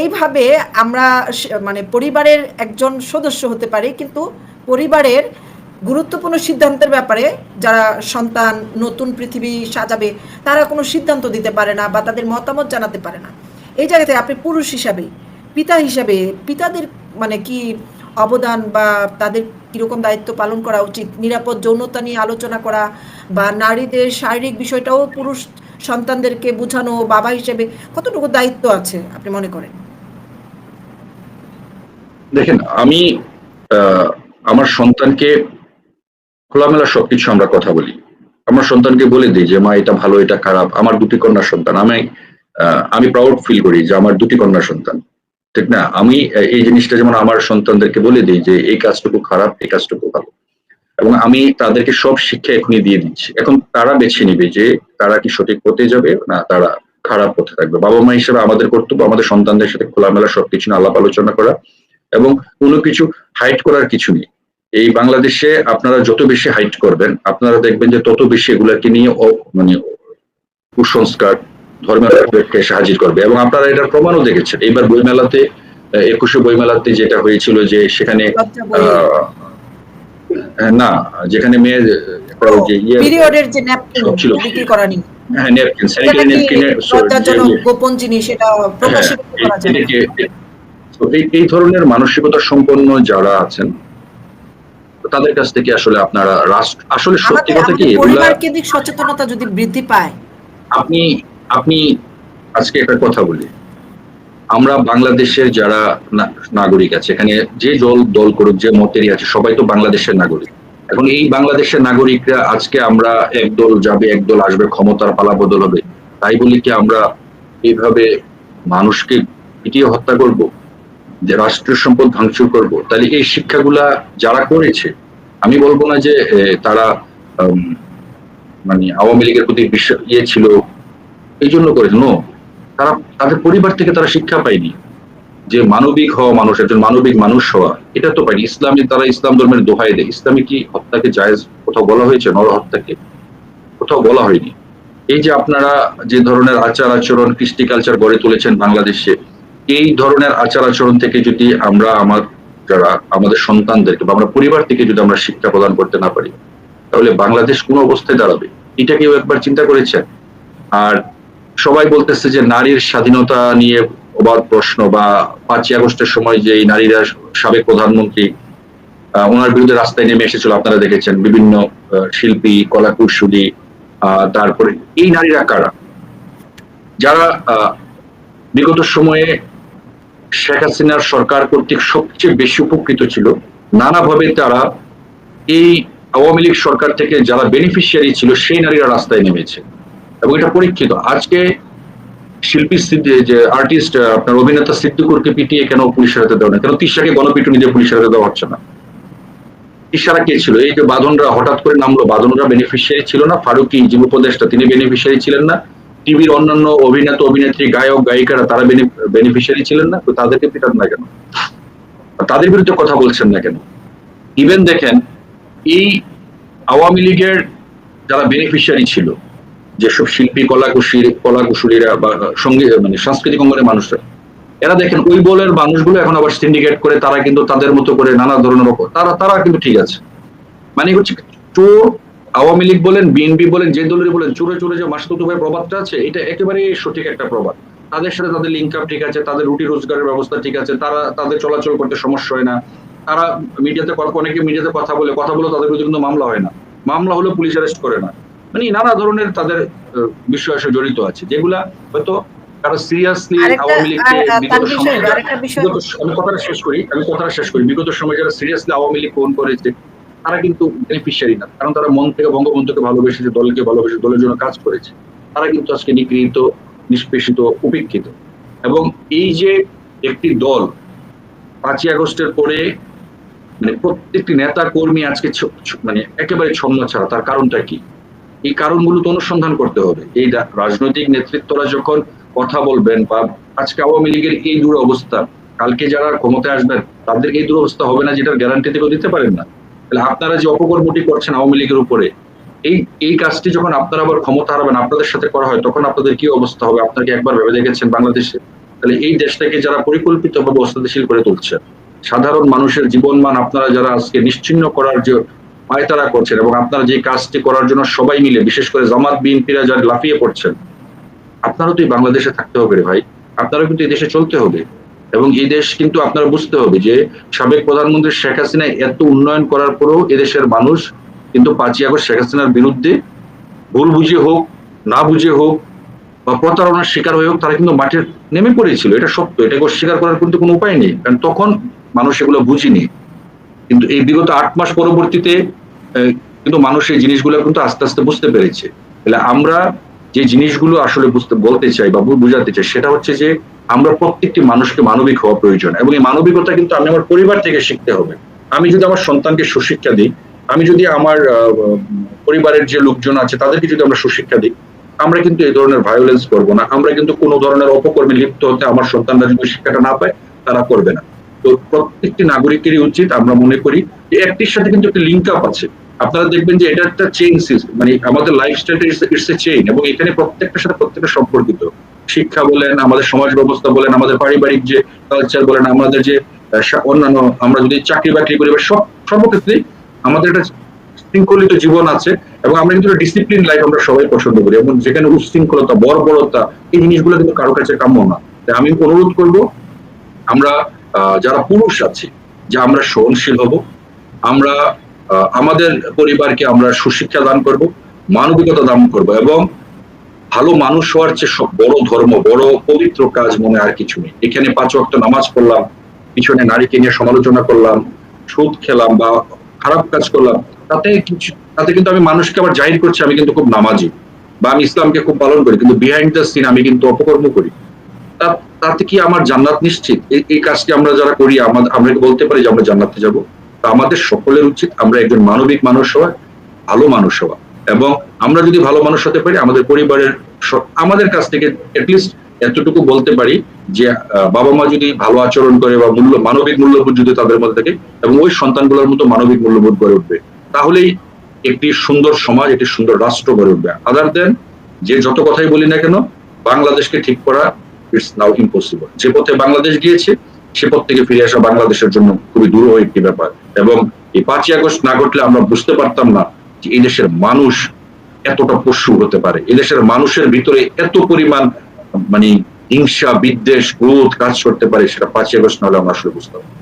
এইভাবে আমরা মানে পরিবারের একজন সদস্য হতে পারি, কিন্তু পরিবারের গুরুত্বপূর্ণ সিদ্ধান্তের ব্যাপারে যারা সন্তান নতুন পৃথিবী সাজাবে, তারা কোনো সিদ্ধান্ত দিতে পারে না বা তাদের মতামত জানাতে পারে না। এই জায়গাতে আপনি পুরুষ হিসাবে, পিতা হিসাবে, পিতাদের মানে কি অবদান বা তাদের কীরকম দায়িত্ব পালন করা উচিত? নিরাপদ যৌনতা নিয়ে আলোচনা করা বা নারীদের শারীরিক বিষয়টাও পুরুষ সন্তানদেরকে বোঝানো, বাবা হিসেবে কতটুকু দায়িত্ব আছে, আপনি মনে করেন? দেখেন, আমি আমার সন্তানকে খোলামেলা সবকিছু আমরা কথা বলি। আমার সন্তানকে বলে দিই যে, মা, এটা ভালো, এটা খারাপ, আমার দুটি কন্যা সন্তান। আমি আমি প্রাউড ফিল করি যে, আমার দুটি কন্যা সন্তান। ঠিক না? আমি এই জিনিসটা যেমন আমার সন্তানদেরকে বলে দিই যে, এই কাজটুকু খারাপ, এই কাজটুকু ভালো। এবং আমি তাদেরকে সব শিক্ষা এখনই দিয়ে দিচ্ছি। এখন তারা বেছে নিবে যে, তারা কি সঠিক পথে যাবে না তারা খারাপ পথে থাকবে। বাবা মা হিসেবে আমাদের কর্তব্য আমাদের সন্তানদের সাথে খোলামেলা সবকিছু আলাপ আলোচনা করা। এবং কোনো কিছু হাইট করার কিছু নেই। এই বাংলাদেশে আপনারা যত বেশি হাইট করবেন আপনারা দেখবেন যে তত বেশি এগুলাকে নিয়ে মানে কুসংস্কার ধর্মের এসে হাজির করবে। এবং আপনারা এটার প্রমাণও দেখেছেন। এইবার বইমেলাতে একুশে বইমেলাতে যেটা হয়েছিল যে সেখানে আহ, না যেখানে মেয়ে যে ইয়ে পিরিয়ডের যে ন্যাপকিন ছিল। বিক্রি করা নিয়ে হ্যাঁ ন্যাপকিন স্যানিটারি ন্যাপকিনের গোপন জিনিস এটা প্রকাশিত হ্যাঁ, করা যায়? না। এটাকে তো এই এই ধরনের মানসিকতা সম্পন্ন যারা আছেন তাদের কাছ থেকে আসলে আপনারা রাষ্ট্র আসলে সত্যি কথা কি আমাদের পরিবার কেন্দ্রিক সচেতনতা যদি বৃদ্ধি পায়। আপনি আপনি আজকে একটা কথা বলি। আমরা বাংলাদেশের যারা নাগরিক আছে এখানে যে দল দল করুক যে মতেরই আছে সবাই তো বাংলাদেশের নাগরিক। এখন এই বাংলাদেশের নাগরিকরা আজকে আমরা এক দল যাবে এক দল আসবে ক্ষমতার পালা বদল হবে। তাই বলি কি আমরা এইভাবে মানুষকে পিটিয়ে হত্যা করব? যে রাষ্ট্রীয় সম্পদ ভাঙচুর করব, তাহলে এই শিক্ষাগুলা যারা করেছে, আমি বলব না যে তারা মানে আওয়ামী লীগের প্রতি বিশ্বাস ইয়ে ছিল, এই জন্য করেছে। নো তারা, তাদের পরিবার থেকে তারা শিক্ষা পায়নি। যে মানবিক হওয়া মানুষ, একজন মানবিক মানুষ হওয়া, এটা তো পাইনি ইসলামী, তারা ইসলাম ধর্মের দোহাই দেয়। ইসলামে কি হত্যাকে জায়েজ কোথাও বলা হয়েছে, নর হত্যাকে? কোথাও বলা হয়নি। এই যে আপনারা যে ধরনের আচার আচরণ, কৃষ্টি কালচার গড়ে তুলেছেন বাংলাদেশে এই ধরনের আচার আচরণ থেকে যদি আমরা আমার যারা আমাদের সন্তানদেরকে বা আমরা পরিবার থেকে যদি আমরা শিক্ষা প্রদান করতে না পারি তাহলে বাংলাদেশ কোন অবস্থায় দাঁড়াবে? এটা কেউ একবার চিন্তা করেছেন আর সবাই বলতেছে যে নারীর স্বাধীনতা নিয়ে অবাধ প্রশ্ন বা পাঁচই আগস্টের সময় যে এই নারীরা সাবেক প্রধানমন্ত্রী ওনার বিরুদ্ধে রাস্তায় নেমে এসেছিল আপনারা দেখেছেন বিভিন্ন শিল্পী কলাকুশলী আহ, তারপরে এই নারীরা কারা? যারা বিগত সময়ে শেখ হাসিনার সরকার কর্তৃক সবচেয়ে বেশি উপকৃত ছিল। নানাভাবে তারা এই আওয়ামী লীগ সরকার থেকে যারা বেনিফিশিয়ারি ছিল, সেই নারীরা রাস্তায় নেমেছে এবং এটা পরীক্ষিত। আজকে শিল্পী যে আর্টিস্ট আপনার অভিনেতা সিদ্দিকুরকে পিটিয়ে কেন পুলিশের হাতে দেওয়া না কেন তিশাকে গণপিটুনি দিয়ে পুলিশের হাতে দেওয়া হচ্ছে না? তিশারা কে ছিল? এই যে বাঁধনরা হঠাৎ করে নামলো। বাঁধনরা বেনিফিশিয়ারি ছিল না। ফারুকি যে উপদেষ্টা, তিনি বেনিফিশিয়ারি ছিলেন না। টিভির অন্যান্য অভিনেতা, অভিনেত্রী, গায়ক, গায়িকারা তারা বেনিফিশিয়ারি ছিলেন না, তো তাদেরকে পিটান না কেন? তাদের বিরুদ্ধে কথা বলছেন না কেন? ইভেন দেখেন, এই আওয়ামী লীগের যারা বেনিফিশিয়ারি ছিল যেসব শিল্পী কলাকুশলী কলাকুশলীরা বা সংগীত মানে সাংস্কৃতিক অঙ্গনের মানুষরা, এরা দেখেন ওই বলের মানুষগুলো এখন আবার সিন্ডিকেট করে তারা কিন্তু তাদের মতো করে নানা ধরনের তারা তারা কিন্তু ঠিক আছে। মানে হচ্ছে চোর আওয়ামী লীগ বলেন বিএনপি বলেন যে দলের বলেন চোরে চোরে যে মাসতুত ভাই প্রবাদটা আছে এটা একেবারে সঠিক একটা প্রবাদ তাদের সাথে তাদের লিঙ্ক আপ ঠিক আছে তাদের রুটি রোজগারের ব্যবস্থা ঠিক আছে তারা তাদের চলাচল করতে সমস্যা হয় না। তারা মিডিয়াতে অনেকে মিডিয়াতে কথা বলে কথা বলে তাদের বিরুদ্ধে কিন্তু মামলা হয় না। মামলা হলে পুলিশ অ্যারেস্ট করে না। মানে নানা ধরনের তাদের বিষয় জড়িত আছে যেগুলা হয়তো তারা সিরিয়াসলি আওয়ামী লীগকে বিগত সময়ে আমি কথাটা শেষ করি আমি কথাটা শেষ করি। বিগত সময় যারা সিরিয়াসলি আওয়ামী লীগ ফোন করেছে তারা কিন্তু বেনিফিশিয়ারি না। কারণ তারা মন থেকে বঙ্গবন্ধুকে ভালোবেসেছে দলকে ভালোবেসে, দলের জন্য কাজ করেছে, তারা কিন্তু আজকে নিগৃহীত, নিষ্পেষিত, উপেক্ষিত। এবং এই যে একটি দল পাঁচই আগস্টের পরে মানে প্রত্যেকটি নেতা কর্মী আজকে মানে একেবারে ছন্ন ছাড়া, তার কারণটা কি? এই কারণগুলো তো অনুসন্ধান করতে হবে। এই রাজনৈতিক নেতৃত্বরা যখন কথা বলবেন বা আজকে আওয়ামী লীগের এই দুরবস্থা, কালকে যারা ক্ষমতায় আসবেন তাদের এই দুরবস্থা হবে না যেটার গ্যারান্টি থেকেও দিতে পারেন না। তাহলে আপনারা যে অপকর্মটি করছেন আওয়ামী লীগের উপরে, এই এই কাজটি যখন আপনারা আবার ক্ষমতা হারাবেন, আপনাদের সাথে করা হয়, তখন আপনাদের কি অবস্থা হবে? আপনারা কি একবার ভেবে দেখেছেন বাংলাদেশে? তাহলে এই দেশটাকে যারা পরিকল্পিতভাবে অস্থিতিশীল করে তুলছে, সাধারণ মানুষের জীবনমান আপনারা যারা আজকে নিশ্চিন্ন করার যে পায়তারা করছেন এবং আপনারা যে কাজটি করার জন্য সবাই মিলে, বিশেষ করে জামাত, বিএনপিরা যারা লাফিয়ে পড়ছেন, আপনারও তো এই বাংলাদেশে থাকতে হবে রে ভাই। আপনারও কিন্তু এই দেশে চলতে হবে। এবং এই দেশ কিন্তু আপনারা বুঝতে হবে যে সাবেক প্রধানমন্ত্রী শেখ হাসিনা এত উন্নয়ন করার পরেও এদেশের মানুষ কিন্তু পাঁচই আগস্ট শেখ হাসিনার বিরুদ্ধে ভুল বুঝে হোক, না বুঝে হোক বা প্রতারণার শিকার হয়ে হোক, তারা কিন্তু মাঠে নেমে পড়েছিল। এটা সত্য। এটাকে অস্বীকার করার কিন্তু কোনো উপায় নেই। কারণ তখন মানুষ এগুলো বুঝিনি। কিন্তু এই বিগত আট মাস পরবর্তীতে কিন্তু মানুষ এই জিনিসগুলো কিন্তু আস্তে আস্তে বুঝতে পেরেছে। তাহলে আমরা যে জিনিসগুলো আসলে বুঝতে, বলতে চাই বু- বোঝাতে চাই, সেটা হচ্ছে যে আমরা প্রত্যেকটি মানুষকে মানবিক হওয়া প্রয়োজন এবং এই মানবিকতা কিন্তু আমি আমার পরিবার থেকে শিখতে হবে। আমি যদি আমার সন্তানকে সুশিক্ষা দিই, আমি যদি আমার পরিবারের যে লোকজন আছে তাদেরকে যদি আমরা সুশিক্ষা দিই, আমরা কিন্তু এই ধরনের ভায়োলেন্স করব না। আমরা কিন্তু কোনো ধরনের অপকর্মে লিপ্ত হতে আমার সন্তানরা যদি শিক্ষাটা না পায়, তারা করবে না। তো প্রত্যেকটি নাগরিকেরই উচিত আমরা মনে করি যে একটির সাথে কিন্তু একটা লিঙ্ক আপ আছে। আপনারা দেখবেন যে এটা একটা চেইন মানে আমাদের লাইফস্টাইলটা ইটস এ চেইন এবং এখানে প্রত্যেকটার সাথে প্রত্যেকটা সম্পর্কিত। শিক্ষা বলেন, আমাদের সমাজ ব্যবস্থা বলেন, আমাদের পারিবারিক যে কালচার বলেন, আমাদের যে অন্যান্য আমরা যদি চাকরি বাকরি করি, বা সব, সর্বক্ষেত্রেই আমাদের একটা শৃঙ্খলিত জীবন আছে এবং আমরা কিন্তু ডিসিপ্লিন লাইফ আমরা সবাই পছন্দ করি এবং যেখানে উচ্ছৃঙ্খলতা, বর্বরতা, এই জিনিসগুলো কিন্তু কারও কাছে কাম্য না। তাই আমি অনুরোধ করব, আমরা যারা পুরুষ আছি, যে আমরা সহনশীল হব, আমরা আমাদের পরিবারকে আমরা সুশিক্ষা দান করব, মানবিকতা দান করব এবং ভালো মানুষ হওয়ার চেয়ে সব বড় ধর্ম, বড় পবিত্র কাজ মনে আর কিছু নেই। এখানে পাঁচ ওয়াক্ত নামাজ পড়লাম, পিছনে নারীকে নিয়ে সমালোচনা করলাম, সুদ খেলাম বা খারাপ কাজ করলাম, তাতে কিছু, তাতে কিন্তু আমি মানুষকে আবার জাহির করছি, আমি কিন্তু খুব নামাজি বা আমি ইসলামকে খুব পালন করি, কিন্তু বিহাইন্ড দ্য সিন আমি কিন্তু অপকর্ম করি। তাতে কি আমার জান্নাত নিশ্চিত? এই- কাজটি আমরা যারা করি আমরা বলতে পারি যে আমরা জান্নাতে যাব? তা আমাদের সকলের উচিত, আমরা একজন মানবিক মানুষ হওয়া ভালো মানুষ হওয়া। এবং আমরা যদি ভালো মানুষ হতে পারি, আমাদের পরিবারের আমাদের কাছ থেকে অ্যাটলিস্ট এতটুকু বলতে পারি যে বাবা মা যদি ভালো আচরণ করে বা মূল্য মানবিক মূল্যবোধ যদি তাদের মধ্যে থাকে এবং ওই সন্তানগুলোর মতো মানবিক মূল্যবোধ গড়ে উঠবে, তাহলেই একটি সুন্দর সমাজ, একটি সুন্দর রাষ্ট্র গড়ে উঠবে। আদার দেন যে যত কথাই বলি না কেন, বাংলাদেশকে ঠিক করা ইটস নাও ইম্পসিবল যে পথে বাংলাদেশ গিয়েছে, সে পথ থেকে ফিরে আসা বাংলাদেশের জন্য খুবই দূর একটি ব্যাপার। এবং এই পাঁচই আগস্ট না ঘটলে আমরা বুঝতে পারতাম না যে এই দেশের মানুষ এতটা পশু হতে পারে, এই দেশের মানুষের ভিতরে এত পরিমাণ মানে হিংসা, বিদ্বেষ, ক্রোধ কাজ করতে পারে, সেটা পাঁচই আগস্ট নাহলে আমরা আসলে বুঝতে না।